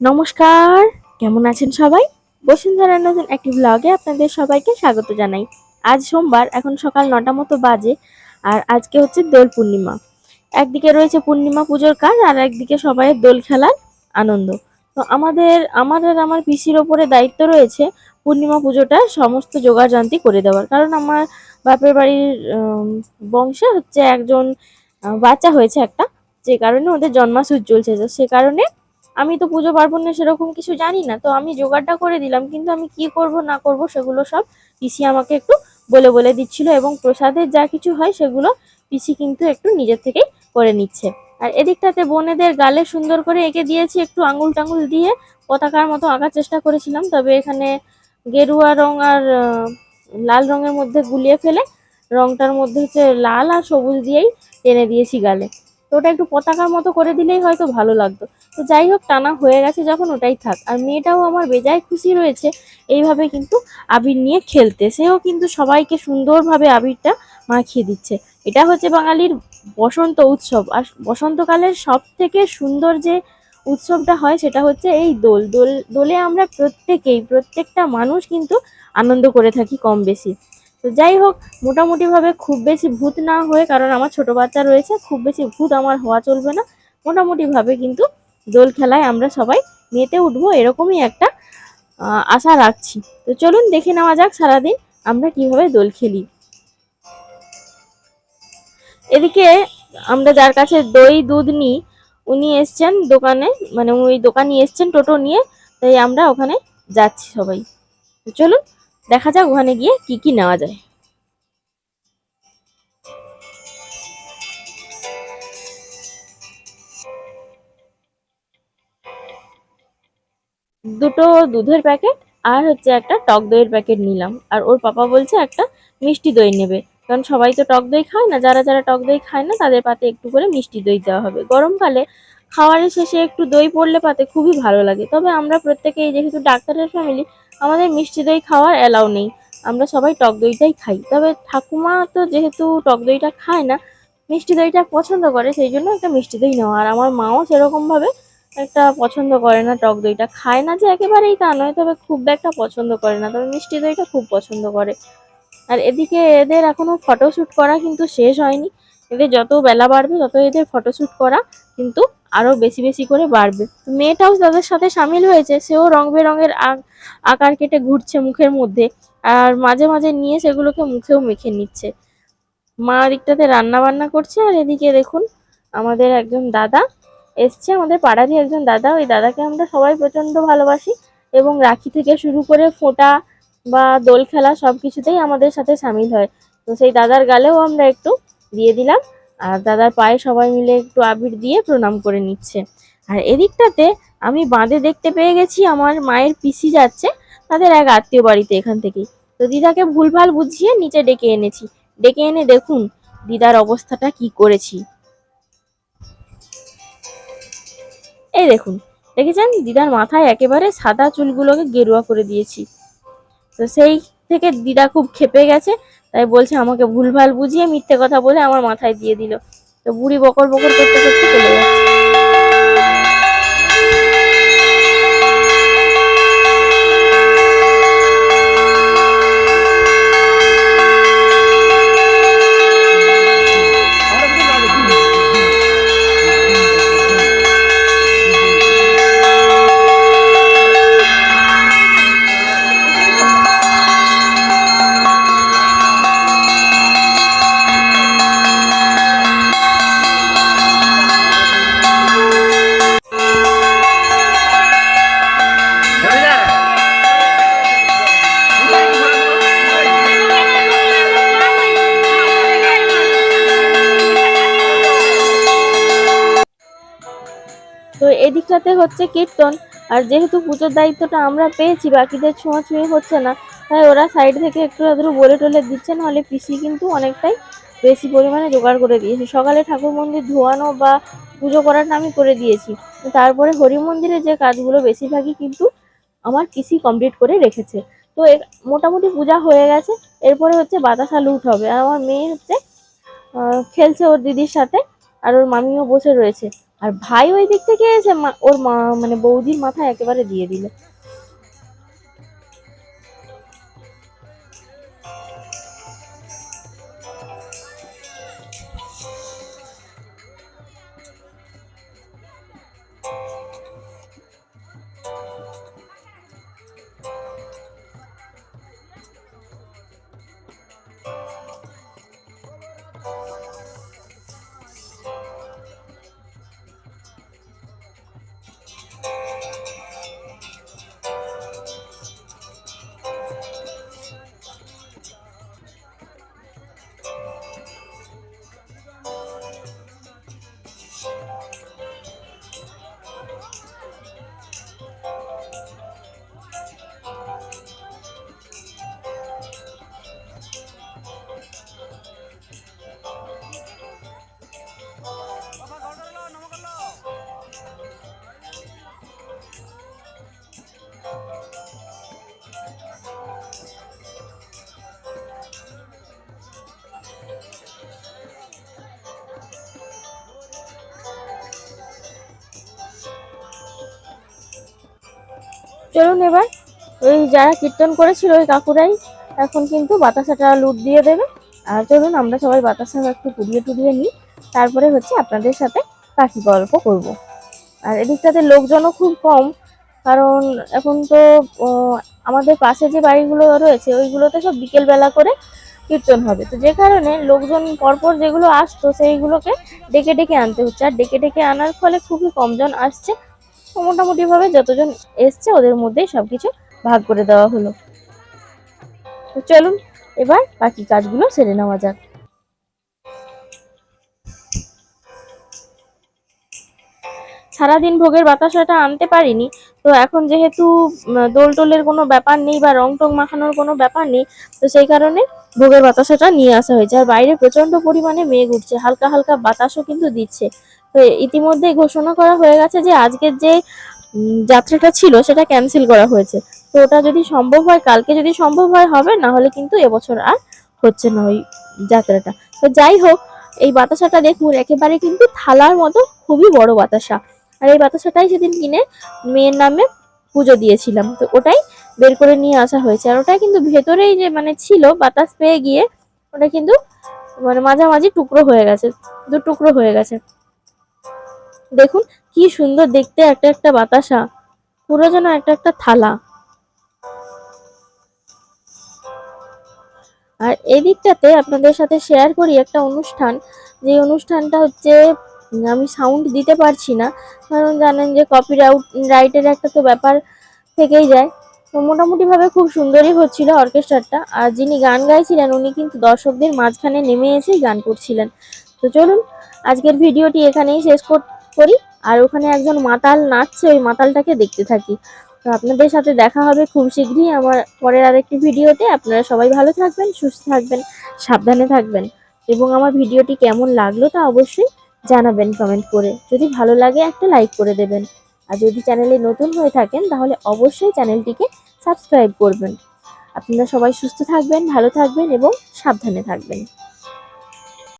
নমস্কার, কেমন আছেন সবাই? বসুন্ধরা নতুন একটি ব্লগে আপনাদের সবাইকে স্বাগত জানাই। আজ সোমবার, এখন সকাল নটা মতো বাজে, আর আজকে হচ্ছে দোল পূর্ণিমা। একদিকে রয়েছে পূর্ণিমা পুজোর কাজ, আর একদিকে সবাই দোল খেলার আনন্দ। তো আমাদের, আমার আর আমার পিসির ওপরে দায়িত্ব রয়েছে পূর্ণিমা পুজোটা সমস্ত যোগাযান্তি করে দেওয়ার। কারণ আমার বাপের বাড়ির বংশে হচ্ছে একজন বাচ্চা হয়েছে একটা। যে কারণে ওদের জন্মাসুর চলছে। তো সে কারণে আমি তো পুজো পার্বণে সেরকম কিছু জানি না, তো আমি জোগাড়টা করে দিলাম, কিন্তু আমি কি করব না করব সেগুলো সব পিসি আমাকে একটু বলে বলে দিচ্ছিল এবং প্রসাদের যা কিছু হয় সেগুলো পিসি কিন্তু একটু নিজের থেকেই করে নিচ্ছে। আর এদিকটাতে বোনেদের গালে সুন্দর করে এঁকে দিয়েছি, একটু আঙুল টাঙুল দিয়ে পতাকার মতো আঁকার চেষ্টা করেছিলাম, তবে এখানে গেরুয়া রং আর লাল রঙের মধ্যে গুলিয়ে ফেলে রংটার মধ্যে হচ্ছে লাল আর সবুজ দিয়েই টেনে দিয়েছি গালে। তো ওটা একটু পতাকার মতো করে দিলেই হয়তো ভালো লাগতো। তো যাই হোক, টানা হয়ে গেছে যখন ওটাই থাক। আর মেয়েটাও আমার বেজায় খুশি রয়েছে, এইভাবে কিন্তু আবির নিয়ে খেলতে সেও কিন্তু সবাইকে সুন্দরভাবে আবিরটা মাখিয়ে দিচ্ছে। এটা হচ্ছে বাঙালির বসন্ত উৎসব। আর বসন্তকালের সব থেকে সুন্দর যে উৎসবটা হয়, সেটা হচ্ছে এই দোল। দোল, দোলে আমরা প্রত্যেকেই, প্রত্যেকটা মানুষ কিন্তু আনন্দ করে থাকি কম বেশি। তো যাই হোক, মোটামুটিভাবে খুব বেশি ভূত না হয়ে, কারণ আমার ছোট বাচ্চা রয়েছে, খুব বেশি ভূত আমার হওয়া চলবে না। মোটামুটিভাবে কিন্তু দোল খেলায় আমরা সবাই মেতে উঠবো, এরকমই একটা আশা রাখছি। তো চলুন দেখে নেওয়া যাক সারাদিন আমরা কীভাবে দোল খেলি। এদিকে আমরা যার কাছে দই, দুধ নিই, উনি এসছেন দোকানে মানে ওই দোকানি এসছেন টোটো নিয়ে, তাই আমরা ওখানে যাচ্ছি সবাই। চলুন দেখা যাক ওখানে গিয়ে কি কি নেওয়া যায়। দুটো দুধের প্যাকেট আর হচ্ছে একটা টক দইয়ের প্যাকেট নিলাম। আর ওর পাপা বলছে একটা মিষ্টি দই নেবে। কারণ সবাই তো টক দই খায় না, যারা যারা টক দই খায় না তাদের পাতে একটু করে মিষ্টি দই দেওয়া হবে। গরমকালে খাওয়ারের শেষে একটু দই পড়লে পাতে খুবই ভালো লাগে। তবে আমরা প্রত্যেকেই যেহেতু ডাক্তারের ফ্যামিলি আমাদের মিষ্টি দই খাওয়ার অ্যালাউ নেই। আমরা সবাই টক দইটাই খাই। তবে ঠাকুমা তো যেহেতু টক দইটা খায় না, মিষ্টি দইটা পছন্দ করে, সেই জন্য একটা মিষ্টি দই নেওয়া। আর আমার মাও সেরকমভাবে একটা পছন্দ করে না, টক দইটা খায় না যে একেবারেই তা নয়, তবে খুব একটা পছন্দ করে না। তবে মিষ্টি দইটা খুব পছন্দ করে। আর এদিকে এদের এখনও ফটোশ্যুট করা কিন্তু শেষ হয়নি। এদের যত বেলা বাড়বে, তত এদের ফটোশ্যুট করা কিন্তু আরও বেশি বেশি করে বাড়বে। তো মেয়েটাও তাদের সাথে সামিল হয়েছে, সেও রং বেরঙের আকার কেটে ঘুরছে মুখের মধ্যে আর মাঝে মাঝে নিয়ে সেগুলোকে মুখেও মেখে নিচ্ছে। মা দিকটাতে রান্না বান্না করছে আর এদিকে দেখুন, আমাদের একজন দাদা এসছে আমাদের পাড়ারই একজন দাদা, ওই দাদাকে আমরা সবাই প্রচণ্ড ভালোবাসি এবং রাখি থেকে শুরু করে ফোঁটা বা দোল খেলা সব কিছুতেই আমাদের সাথে সামিল হয়। তো সেই দাদার গালেও আমরা একটু দিয়ে দিলাম আর দাদার পায়ে সবাই মিলে একটু আবির দিয়ে প্রণাম করে নিচ্ছে। আর এদিকটাতে আমি বাঁধে দেখতে পেয়ে গেছি আমার মায়ের পিসি যাচ্ছে, তাদের এক আত্মীয় বাড়িতে এখান থেকেই। তো দিদাকে ভুলভাল বুঝিয়ে নিচে ডেকে এনেছি। ডেকে এনে দেখুন দিদার অবস্থাটা কি করেছি। এই দেখুন, দেখেছেন? দিদার মাথায় একেবারে সাদা চুলগুলোকে গেরুয়া করে দিয়েছি। তো সেই থেকে দিদা খুব খেপে গেছে, তাই বলছে আমাকে ভুলভাল বুঝিয়ে মিথ্যে কথা বলে আমার মাথায় দিয়ে দিল। তো বুড়ি বকর বকর করতে করতে চলে যাচ্ছে। এদিকটাতে হচ্ছে কীর্তন। আর যেহেতু পুজোর দায়িত্বটা আমরা পেয়েছি, বাকিদের ছোঁয়াছুঁয়ি হচ্ছে না। তাই ওরা সাইড থেকে একটু আধটু বলে টলে দিচ্ছে, নাহলে পিসি কিন্তু অনেকটাই বেশি পরিমাণে জোগাড় করে দিয়েছে। সকালে ঠাকুর মন্দির ধোয়ানো বা পুজো করাটা আমি করে দিয়েছি। তারপরে হরি মন্দিরে যে কাজগুলো বেশিরভাগই কিন্তু আমার পিসি কমপ্লিট করে রেখেছে। তো মোটামুটি পূজা হয়ে গেছে, এরপরে হচ্ছে বাতাসা লুট হবে। আর আমার মেয়ে হচ্ছে খেলছে ওর দিদির সাথে, আর ওর মামিও বসে রয়েছে। আর ভাই ওই দিক থেকে এসে ওর মা মানে বৌদির মাথা একেবারে দিয়ে দিল। চলুন এবার। ওই যারা কীর্তন করেছিল ওই কাকুরাই এখন কিন্তু বাতাসাটা লুট দিয়ে দেবে। আর চলুন আমরা সবাই বাতাসা একটু পুড়িয়ে টুড়িয়ে নিই। তারপরে হচ্ছে আপনাদের সাথে পাখি গল্প করব। আর এদিকটাতে লোকজনও খুব কম, কারণ এখন তো আমাদের পাশে যে বাড়িগুলো রয়েছে, ওইগুলোতে সব বিকেলবেলা করে কীর্তন হবে। তো যে কারণে লোকজন পরপর যেগুলো আসতো সেইগুলোকে ডেকে ডেকে আনতে হচ্ছে। আর ডেকে ডেকে আনার ফলে খুবই কমজন আসছে। মোটামুটিভাবে যতজন এসছে ওদের মধ্যেই সবকিছু ভাগ করে দেওয়া হলো। তো চলুন এবার বাকি কাজগুলো সেরে নেওয়া যাক। সারাদিন ভোগের বাতাসাটা আনতে পারিনি তো এখন যেহেতু উম, দোল টোলের কোনো ব্যাপার নেই বা রং টং মাখানোর কোনো ব্যাপার নেই তো সেই কারণে ভোগের বাতাসাটা নিয়ে আসা হয়েছে। আর বাইরে প্রচণ্ড পরিমাণে মেঘ উঠছে হালকা হালকা বাতাসও কিন্তু দিচ্ছে। তো ইতিমধ্যেই ঘোষণা করা হয়ে গেছে যে আজকের যে যাত্রাটা ছিল সেটা ক্যান্সেল করা হয়েছে। তো ওটা যদি সম্ভব হয়, কালকে যদি সম্ভব হয়, হবে, না হলে কিন্তু এবছর আর হচ্ছে না ওই যাত্রাটা। তো যাই হোক, এই বাতাসাটা দেখুন, একেবারে কিন্তু থালার মতো, খুবই বড় বাতাসা। আর এই বাতাসাটাই সেদিন কিনে মেয়ের নামে পুজো দিয়েছিলাম। তো ওটাই বের করে নিয়ে আসা হয়েছে। আর ওটাই কিন্তু ভেতরেই যে মানে ছিল, বাতাস পেয়ে গিয়ে, ওটা কিন্তু মানে মাঝামাঝি টুকরো হয়ে গেছে, দু টুকরো হয়ে গেছে। দেখুন, কি সুন্দর দেখতে একটা একটা বাতাসা। পুরো যেন একটা একটা থালা। আর এই দিকটাতে আপনাদের সাথে শেয়ার করি একটা অনুষ্ঠান। যে অনুষ্ঠানটা হচ্ছে আমি সাউন্ড দিতে পারছি না। কারণ জানেন যে কপি রাইটের একটা তো ব্যাপার থেকেই যায়। তো মোটামুটিভাবে খুব সুন্দরই হচ্ছিল অর্কেস্ট্রাটা আর যিনি গান গাইছিলেন, উনি কিন্তু দর্শকদের মাঝখানে নেমে এসেই গান করছিলেন। তো চলুন, আজকের ভিডিওটি এখানেই শেষ কর- করি, আর ওখানে একজন মাতাল নাচছে, ওই মাতালটাকে দেখতে থাকি। তো আপনাদের সাথে দেখা হবে খুব শীঘ্রই আমার পরের আরেকটি ভিডিওতে। আপনারা সবাই ভালো থাকবেন, সুস্থ থাকবেন, সাবধানে থাকবেন, এবং আমার ভিডিওটি কেমন লাগল তা অবশ্যই জানাবেন কমেন্ট করে। যদি ভালো লাগে একটা লাইক করে দেবেন। আর যদি চ্যানেলে নতুন হয়ে থাকেন, তাহলে অবশ্যই চ্যানেলটিকে সাবস্ক্রাইব করবেন। আপনারা সবাই সুস্থ থাকবেন, ভালো থাকবেন, এবং সাবধানে থাকবেন।